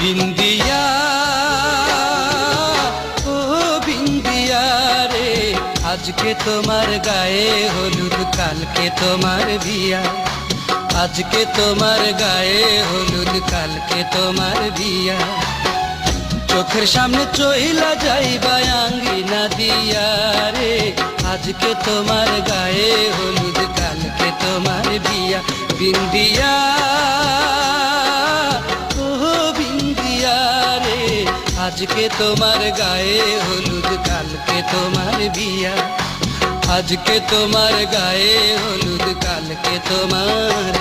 বিন্দিয়া, ও বিন্দিয়া রে, আজকে তোমার গায়ে হলুদ, কালকে তোমার বিয়া। আজকে তোমার গায়ে হলুদ, কালকে তোমার বিয়া। চোখের সামনে চহিলা যাই বায়াঙ্গি না দিয়া রে, আজকে তোমার গায়ে হলুদ, কালকে তোমার বিয়া। বিন্দিয়া আজকে তোমার গায়ে হলুদ কালকে তোমার বিয়া আজকে তোমার গায়ে হলুদ কালকে তোমার